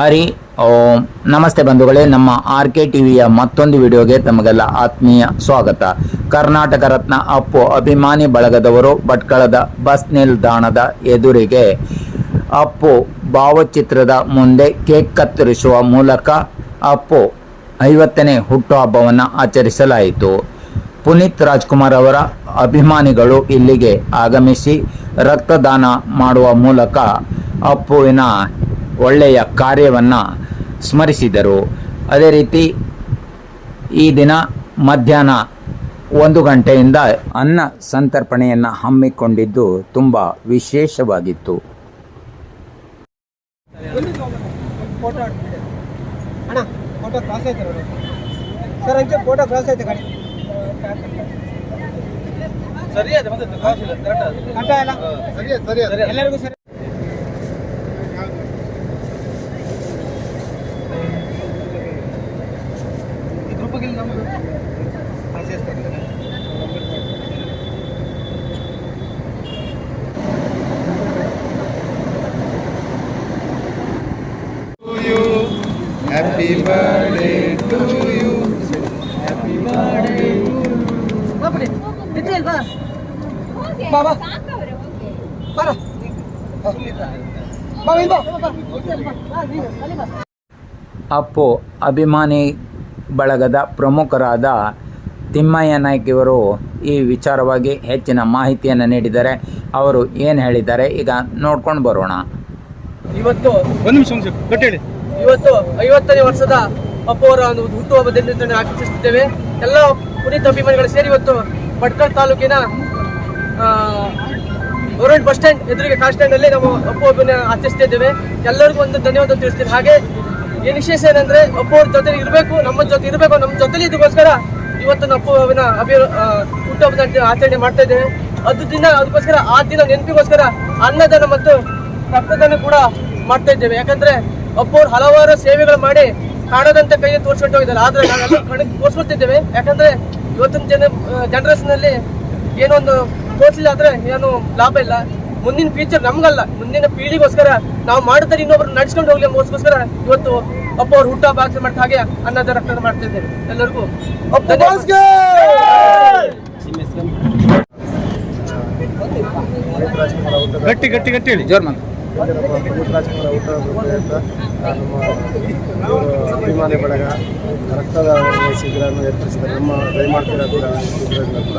ಹರಿ, ಓಂ. ನಮಸ್ತೆ ಬಂಧುಗಳೇ, ನಮ್ಮ ಆರ್ ಕೆ ಟಿವಿಯ ಮತ್ತೊಂದು ವಿಡಿಯೋಗೆ ತಮಗೆಲ್ಲ ಆತ್ಮೀಯ ಸ್ವಾಗತ. ಕರ್ನಾಟಕ ರತ್ನ ಅಪ್ಪು ಅಭಿಮಾನಿ ಬಳಗದವರು ಭಟ್ಕಳದ ಬಸ್ ನಿಲ್ದಾಣದ ಎದುರಿಗೆ ಅಪ್ಪು ಭಾವಚಿತ್ರದ ಮುಂದೆ ಕೇಕ್ ಕತ್ತರಿಸುವ ಮೂಲಕ ಅಪ್ಪು ಐವತ್ತನೇ ಹುಟ್ಟುಹಬ್ಬವನ್ನು ಆಚರಿಸಲಾಯಿತು. ಪುನೀತ್ ರಾಜ್ಕುಮಾರ್ ಅವರ ಅಭಿಮಾನಿಗಳು ಇಲ್ಲಿಗೆ ಆಗಮಿಸಿ ರಕ್ತದಾನ ಮಾಡುವ ಮೂಲಕ ಅಪ್ಪುವಿನ ಒಳ್ಳೆಯ ಕಾರ್ಯವನ್ನು ಸ್ಮರಿಸಿದರು. ಅದೇ ರೀತಿ ಈ ದಿನ ಮಧ್ಯಾಹ್ನ ಒಂದು ಗಂಟೆಯಿಂದ ಅನ್ನ ಸಂತರ್ಪಣೆಯನ್ನು ಹಮ್ಮಿಕೊಂಡಿದ್ದು ತುಂಬ ವಿಶೇಷವಾಗಿತ್ತು. ಫೋಟೋ ಅಣ್ಣ ಫೋಟೋ ಕ್ರಾಸ್ ಐತೆ ನೋಡಿ ಸರ್ ಅಂಚೆ ಫೋಟೋ ಕ್ರಾಸ್ ಐತೆ ಗಾಡಿ ಸರಿ ಅದೇ ಮತ್ತೆ ಕಾಸು ಇಲ್ಲ, correct ಅದು. ಕಟ್ಟ ಎಲ್ಲ ಸರಿ ಅದೇ, ಸರಿ ಅದೇ. ಎಲ್ಲರಿಗೂ ಸರಿ ಈ ಗ್ರೂಪಿಗೆ ಇಲ್ಲಿ ನಮ್ದು ಆಸೆ ಇರ್ತದೆ. Happy birthday to you. Happy birthday. ಬಿಟ್ಟು ಬಾ. ಬಾ ಬಾ. ಬಾರ ಬಾ ಇಲ್ಲಿ ಬಾ ಬಾ, ಬಾ ನೀನು, ಅಲ್ಲಿ ಬಾ. ಅಪ್ಪು ಅಭಿಮಾನಿ ಬಳಗದ ಪ್ರಮುಖರಾದ ತಿಮ್ಮಯ್ಯ ನಾಯ್ಕ ಇವರು ಈ ವಿಚಾರವಾಗಿ ಹೆಚ್ಚಿನ ಮಾಹಿತಿಯನ್ನು ನೀಡಿದ್ದಾರೆ. ಅವರು ಏನು ಹೇಳಿದ್ದಾರೆ? ಈಗ ನೋಡ್ಕೊಂಡು ಬರೋಣ. ಇವತ್ತು ಒಂದು ನಿಮಿಷ ಕಟ್ ಹೇಳಿ. ಇವತ್ತು ಐವತ್ತನೇ ವರ್ಷದ ಅಪ್ಪವರ ಒಂದು ಹುಟ್ಟುಹಬ್ಬ ದಿನದಂದು ಆಚರಿಸುತ್ತಿದ್ದೇವೆ. ಎಲ್ಲ ಪುನೀತ್ ಅಭಿಮಾನಿಗಳು ಸೇರಿ ಇವತ್ತು ಭಟ್ಕಳ ತಾಲೂಕಿನ ಗೌರ್ಮೆಂಟ್ ಬಸ್ ಸ್ಟ್ಯಾಂಡ್ ಎದುರಿಗೆ ಕಾರ್ ಸ್ಟ್ಯಾಂಡ್ ಅಲ್ಲಿ ನಾವು ಅಪ್ಪು ಹಬ್ಬನ ಆಚರಿಸ್ತಾ ಇದ್ದೇವೆ ಎಲ್ಲರಿಗೂ ಒಂದು ಧನ್ಯವಾದ ತಿಳಿಸ್ತೀವಿ ಹಾಗೆ ಏನು ವಿಶೇಷ ಏನಂದ್ರೆ ಅಪ್ಪು ಅವ್ರ ಜೊತೆ ಇರಬೇಕು, ನಮ್ಮ ಜೊತೆ ಇರಬೇಕು, ನಮ್ಮ ಜೊತೆಲಿ ಇದಕ್ಕೋಸ್ಕರ ಇವತ್ತು ಅಪ್ಪು ಹಬ್ಬನ ಅಭಿ ಹುಟ್ಟುಹಬ್ಬದ ಆಚರಣೆ ಮಾಡ್ತಾ ಇದ್ದೇವೆ. ಅದು ದಿನ, ಅದಕ್ಕೋಸ್ಕರ ಆ ದಿನ ನೆನಪಿಗೋಸ್ಕರ ಅನ್ನದಾನ ಮತ್ತು ರಕ್ತದಾನ ಕೂಡ ಮಾಡ್ತಾ ಇದ್ದೇವೆ. ಯಾಕಂದ್ರೆ ಒಬ್ಬರು ಹಲವಾರು ಸೇವೆಗಳು ಮಾಡಿ ಕಾಣದಂತೆ ಕೈಯಲ್ಲಿ ತೋರಿಸ್ಕೊಂಡು ಹೋಗಿದ್ದಾರೆ. ಆದ್ರೆ ನಾವೆಲ್ಲ ಕಣ್ಣಿಗೆ ತೋರಿಸ್ಕೊಳ್ತಿದ್ದೇವೆ. ಯಾಕಂದ್ರೆ ಇವತ್ತಿನ ಜನ ಜನರೇಷನ್ ಅಲ್ಲಿ ಏನೋ ಒಂದು ತೋರಿಸಿಲ್ಲ ಆದ್ರೆ ಏನು ಲಾಭ ಇಲ್ಲ. ಮುಂದಿನ ಫ್ಯೂಚರ್ ನಮ್ಗಲ್ಲ. ಮುಂದಿನ ಪೀಳಿಗೋಸ್ಕರ ನಾವು ಮಾಡಿದ್ರೆ ಇನ್ನೊಬ್ರು ನಡ್ಸ್ಕೊಂಡು ಹೋಗ್ಲಿ ಮೋಸ್ಕೋಸ್ಕರ ಇವತ್ತು ಒಬ್ಬ ಅವ್ರು ಹುಟ್ಟ ಬಾಕ್ಸ್ ಮಾಡ್ತಾ ಹಾಗೆ ಅನ್ನದ ರಕ್ತದಾನ ಮಾಡ್ತಾ ಇದ್ದೇವೆ. ಎಲ್ಲರಿಗೂ ಗಟ್ಟಿ ಗಟ್ಟಿ ಗಟ್ಟಿ ಹೇಳಿ. ಜೋರ್ ಮಾತು ಪುನೀತ್ ರಾಜ್ಕುಮಾರ್ ಹುಟ್ಟುಹಬ್ಬದ ಅಂತ ನಮ್ಮ ಅಭಿಮಾನಿ ಬಳಗ ರಕ್ತದ ಶಿಬಿರವನ್ನು ಏರ್ಪಡಿಸಿದ್ದಾರೆ. ನಮ್ಮ ದಯಮಾಡ್ತಿರೋ ಕೂಡ ಶಿಬಿರದಿಂದ ಕೂಡ.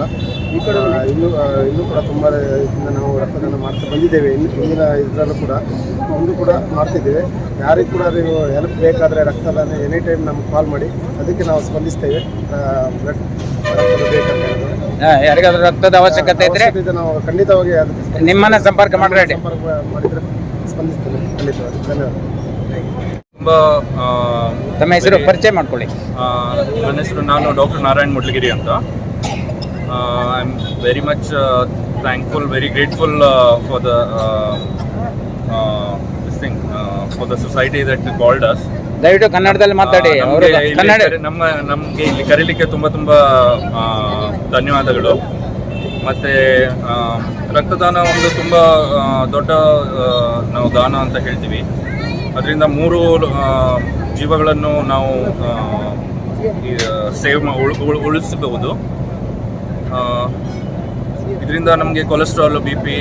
ಈ ಕಡೆ ಇನ್ನೂ ಇನ್ನೂ ಕೂಡ ತುಂಬ ಇದರಿಂದ ನಾವು ರಕ್ತದಾನ ಮಾಡ್ತಾ ಬಂದಿದ್ದೇವೆ. ಇನ್ನು ಇಂದಿನ ಇದರಲ್ಲೂ ಕೂಡ ಮುಂದೆ ಕೂಡ ಮಾಡ್ತಿದ್ದೇವೆ ಯಾರಿಗೂ ಕೂಡ ನೀವು ಹೆಲ್ಪ್ ಬೇಕಾದರೆ ರಕ್ತದಾನ ಎನಿ ಟೈಮ್ ನಮ್ಗೆ ಕಾಲ್ ಮಾಡಿ ಅದಕ್ಕೆ ನಾವು ಸ್ಪಂದಿಸ್ತೇವೆ. ಬ್ಲಡ್ ರಕ್ತದ ಬೇಕಂತ ಹೇಳಿದ್ರೆ. ಯಾರಿಗಾದ್ರೂ ರಕ್ತದ ಅವಶ್ಯಕತೆ ಇದ್ರೆ ನಾವು ಖಂಡಿತವಾಗಿ ಅದಕ್ಕೆ ನಿಮ್ಮನ್ನ ಸಂಪರ್ಕ ಮಾಡ್ಬೇಡಿ ಸಂಪರ್ಕ ಮಾಡಿದರೆ ಸ್ಪಂದಿಸ್ತೇನೆ ಖಂಡಿತವಾಗಿ. ಧನ್ಯವಾದ. ತುಂಬ ಆ, ತಮ್ಮ ಹೆಸರು ಪರಿಚಯ ಮಾಡ್ಕೊಳ್ಳಿ. ನನ್ನ ಹೆಸರು ನಾನು ಡಾಕ್ಟರ್ ನಾರಾಯಣ್ ಮುಡ್ಲಗಿರಿ ಅಂತ. I am very much thankful very grateful for the this thing for the society that called us ದಯವಿಟ್ಟು ಕನ್ನಡದಲ್ಲಿ ಮಾತಾಡಿ ಅವರು ಕನ್ನಡ ನಮ್ಮ ನಮಗೆ ಇಲ್ಲಿ ಕರೀಲಿಕ್ಕೆ ತುಂಬ ತುಂಬ ಆ, ಧನ್ಯವಾದಗಳು. ಮತ್ತೆ ರಕ್ತದಾನ ಒಂದು ತುಂಬ ದೊಡ್ಡ ನಾವು ದಾನ ಅಂತ ಹೇಳ್ತೀವಿ. ಅದರಿಂದ ಮೂರು ಜೀವಗಳನ್ನು ನಾವು ಸೇವ್ ಉಳಿಸಬಹುದು. ಇದರಿಂದ ನಮಗೆ ಕೊಲೆಸ್ಟ್ರಾಲ್ ಬಿ ಪಿ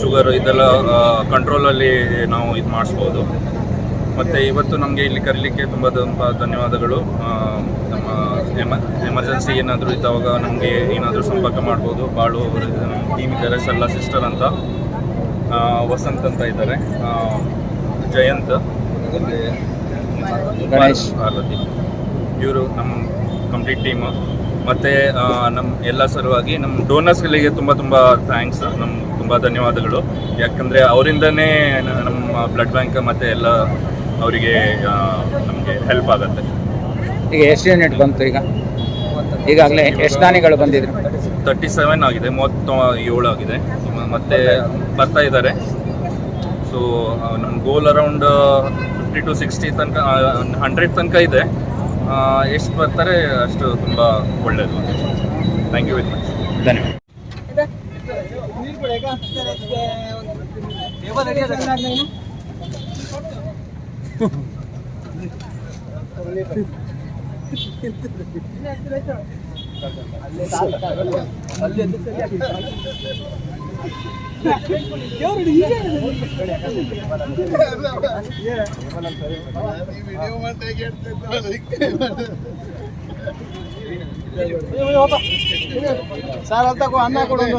ಶುಗರ್ ಇದೆಲ್ಲ ಕಂಟ್ರೋಲಲ್ಲಿ ನಾವು ಇದು ಮಾಡಿಸ್ಬೋದು ಮತ್ತು ಇವತ್ತು ನಮಗೆ ಇಲ್ಲಿ ಕರೀಲಿಕ್ಕೆ ತುಂಬ ತುಂಬ ಧನ್ಯವಾದಗಳು. ನಮ್ಮ ಎಮ ಎಮರ್ಜೆನ್ಸಿ ಏನಾದರೂ ಇದ್ದಾವಾಗ ನಮಗೆ ಏನಾದರೂ ಸಂಪರ್ಕ ಮಾಡ್ಬೋದು. ಬಾಳು ಅವರು ಟೀಮ್ ಇದ್ದಾರೆ ಸಲ್ಲ ಸಿಸ್ಟರ್ ಅಂತ ವಸಂತ್ ಅಂತ ಇದ್ದಾರೆ. ಜಯಂತ್ ಗಣೇಶ್. ಪಾರ್ವತಿ ಇವರು ನಮ್ಮ ಕಂಪ್ಲೀಟ್ ಟೀಮು ಮತ್ತು ನಮ್ಮ ಎಲ್ಲ ಸಲುವಾಗಿ ನಮ್ಮ ಡೋನರ್ಸ್ಗಳಿಗೆ ತುಂಬ ತುಂಬ ಥ್ಯಾಂಕ್ಸ್ ನಮ್ಮ ತುಂಬ ಧನ್ಯವಾದಗಳು. ಯಾಕಂದರೆ ಅವರಿಂದನೇ ನಮ್ಮ ಬ್ಲಡ್ ಬ್ಯಾಂಕ್ ಮತ್ತು ಎಲ್ಲ ಅವರಿಗೆ ನಮಗೆ ಹೆಲ್ಪ್ ಆಗುತ್ತೆ. ಈಗ ಎಷ್ಟು ಯೂನಿಟ್ ಬಂತು ಈಗ? ಈಗಾಗಲೇ ಎಷ್ಟು ದಾನಿಗಳು ಬಂದಿದ್ರು? ತರ್ಟಿ ಸೆವೆನ್ ಆಗಿದೆ ಮೂವತ್ತ ಏಳು ಆಗಿದೆ. ಮತ್ತೆ ಬರ್ತಾ ಇದ್ದಾರೆ. ಸೊ ನಮ್ಮ goal around fifty to sixty ತನಕ ಹಂಡ್ರೆಡ್ ತನಕ ಇದೆ. ಎಷ್ಟು ಬರ್ತಾರೆ ಅಷ್ಟು ತುಂಬ ಒಳ್ಳೆಯದು ಥ್ಯಾಂಕ್ ಯು ವೆರಿ ಮಚ್ ಧನ್ಯವಾದ. ಟೇಬಲ್ ಸರ್ ಅಂತ ಅನ್ನ ಕೊಡೋದು